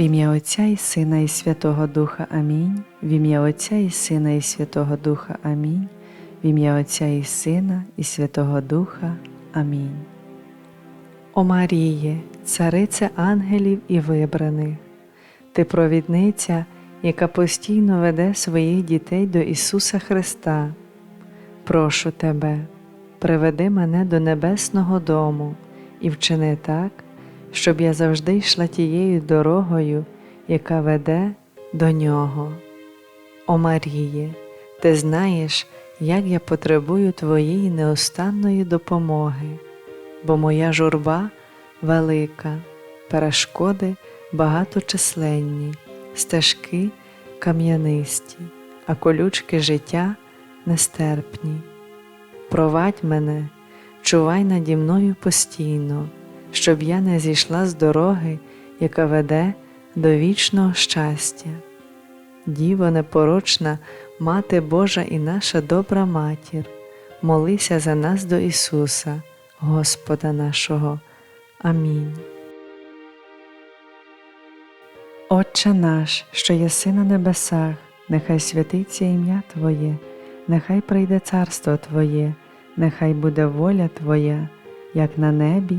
В ім'я Отця і Сина і Святого Духа Амінь. В ім'я Отця і Сина і Святого Духа Амінь. В ім'я Отця і Сина і Святого Духа. Амінь. О Маріє, царице ангелів і вибраних, ти провідниця, яка постійно веде своїх дітей до Ісуса Христа. Прошу тебе, приведи мене до небесного дому і вчини так, щоб я завжди йшла тією дорогою, яка веде до нього. О Маріє, ти знаєш, як я потребую Твоєї неостанної допомоги, бо моя журба велика, перешкоди багаточисленні, стежки кам'янисті, а колючки життя нестерпні. Провадь мене, чувай наді мною постійно, щоб я не зійшла з дороги, яка веде до вічного щастя. Діво непорочна, Мати Божа і наша добра матір, молися за нас до Ісуса, Господа нашого. Амінь. Отче наш, що єси на небесах, нехай святиться ім'я Твоє, нехай прийде царство Твоє, нехай буде воля Твоя, як на небі,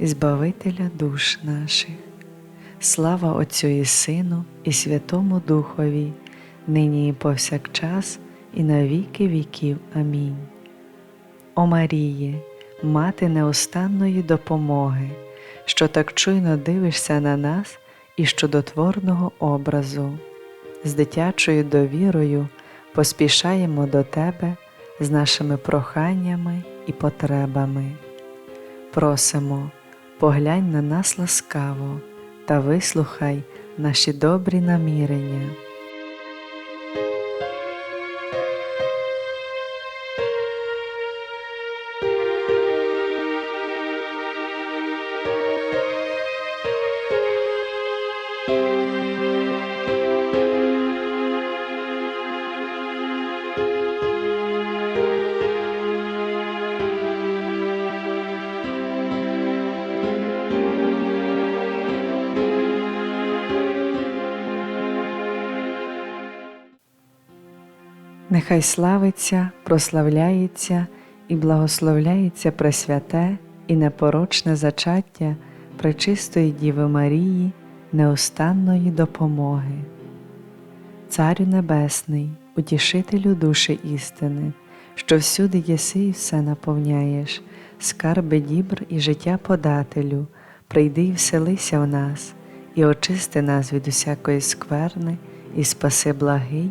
Збавителя душ наших. Слава Отцю і Сину, і Святому Духові, нині і повсякчас, і на віки віків. Амінь. О Маріє, мати неустанної допомоги, що так чуйно дивишся на нас і чудотворного образу, з дитячою довірою поспішаємо до Тебе з нашими проханнями і потребами. Просимо, поглянь на нас ласкаво та вислухай наші добрі намірення. Нехай славиться, прославляється і благословляється Пресвяте і непорочне зачаття Пречистої Діви Марії, неостанної допомоги. Царю Небесний, утішителю душі істини, що всюди єси і все наповняєш, скарби дібр і життя подателю, прийди і вселися в нас, і очисти нас від усякої скверни, і спаси благий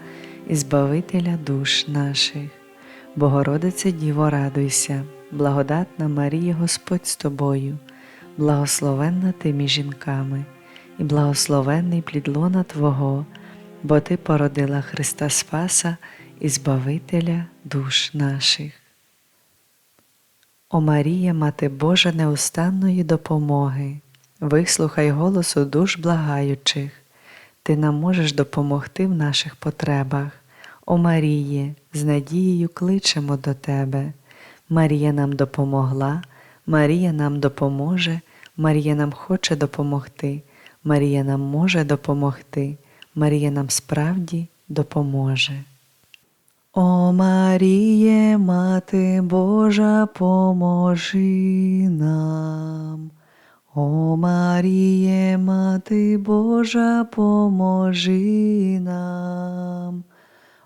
і Збавителя душ наших. Богородице Діво, радуйся, благодатна Марія Господь з тобою, благословенна ти між жінками, і благословенний плід лона Твого, бо Ти породила Христа Спаса і Збавителя душ наших. О Марія, Мати Божа неустанної допомоги, вислухай голосу душ благаючих, Ти нам можеш допомогти в наших потребах. О Маріє, з надією кличемо до Тебе. Марія нам допомогла, Марія нам допоможе, Марія нам хоче допомогти, Марія нам може допомогти, Марія нам справді допоможе. О Маріє, Мати Божа, поможи нам. О Маріє, Мати Божа, поможи нам.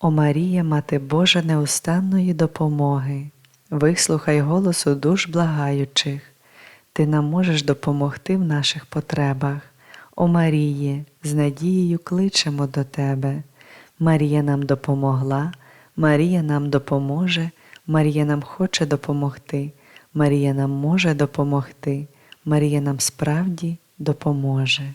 О Марія, Мати Божа неустанної допомоги, вислухай голосу душ благаючих, Ти нам можеш допомогти в наших потребах. О Маріє, з надією кличемо до Тебе. Марія нам допомогла, Марія нам допоможе, Марія нам хоче допомогти, Марія нам може допомогти, Марія нам справді допоможе.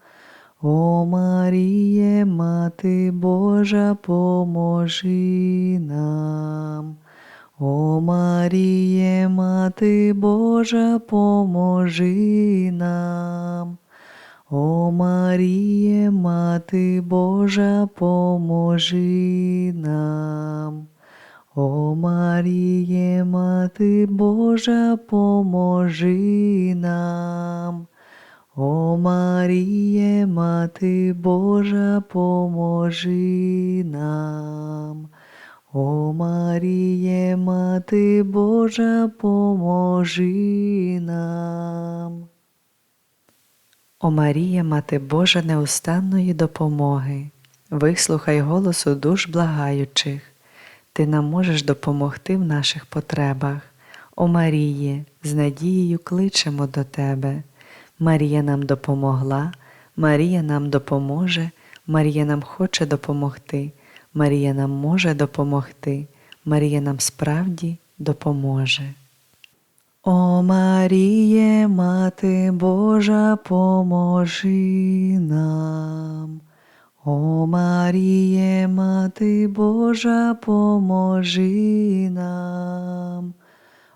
О Маріє, Мати Божа, поможи нам. О Маріє, Мати Божа, поможи нам. О Маріє, Мати Божа, поможи нам. О Маріє, Мати Божа, поможи нам. О Маріє, Мати Божа, поможи нам. О Маріє, Мати Божа, поможи нам. О Марія, Мати Божа неустанної допомоги, вислухай голосу душ благаючих, Ти нам можеш допомогти в наших потребах. О Маріє, з надією кличемо до Тебе. Марія нам допомогла, Марія нам допоможе, Марія нам хоче допомогти, Марія нам може допомогти, Марія нам справді допоможе. О Маріє, Мати Божа, поможи нам. О Маріє, Мати Божа, поможи нам.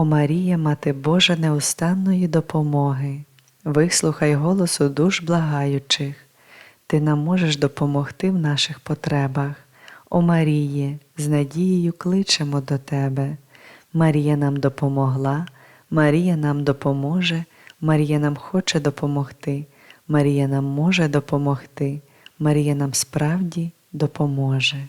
О Марія, Мати Божа неустанної допомоги, вислухай голосу душ благаючих, Ти нам можеш допомогти в наших потребах. О Маріє, з надією кличемо до Тебе. Марія нам допомогла, Марія нам допоможе, Марія нам хоче допомогти, Марія нам може допомогти, Марія нам справді допоможе.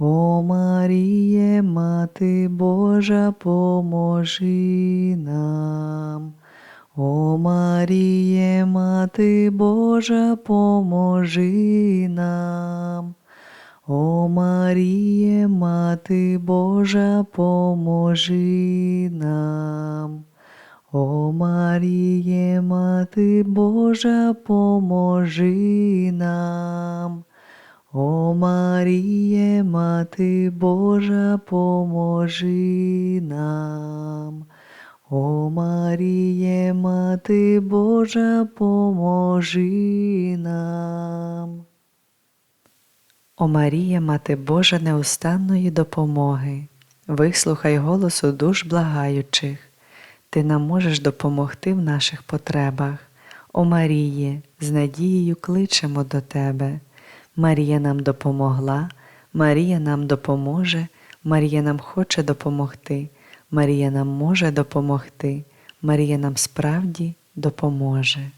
О Маріє, Мати Божа, поможи нам. О Маріє, Мати Божа, поможи нам. О Маріє, Мати Божа, поможи нам. О Маріє, Мати Божа, поможи нам. О Маріє, Мати Божа, поможи нам. О Маріє, Мати Божа, поможи нам. О Марія, Мати Божа неустанної допомоги, вислухай голосу душ благаючих, Ти нам можеш допомогти в наших потребах. О Маріє, з надією кличемо до Тебе. Марія нам допомогла, Марія нам допоможе, Марія нам хоче допомогти, Марія нам може допомогти, Марія нам справді допоможе.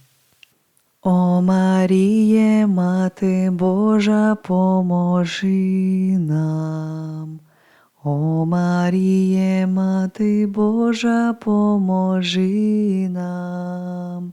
О Маріє, Мати Божа, поможи нам. О Маріє, Мати Божа, поможи нам.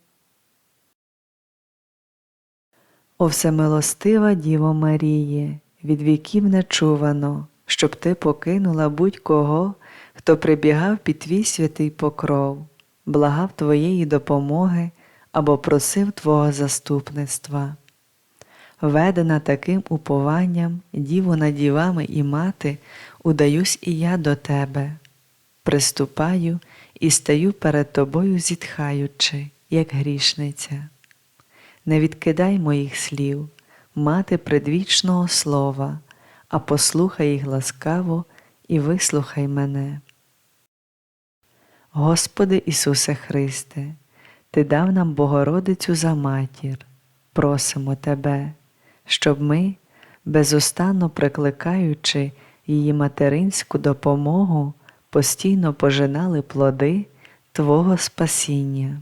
О всемилостива Діво Маріє, від віків не чувано, щоб ти покинула будь-кого, хто прибігав під твій святий покров, благав твоєї допомоги або просив Твого заступництва. Ведена таким упованням, діву над дівами і мати, удаюсь і я до тебе, приступаю і стаю перед тобою, зітхаючи, як грішниця. Не відкидай моїх слів, мати предвічного слова, а послухай їх ласкаво і вислухай мене. Господи Ісусе Христе, Ти дав нам Богородицю за матір, просимо Тебе, щоб ми, безустанно прикликаючи її материнську допомогу, постійно пожинали плоди Твого спасіння.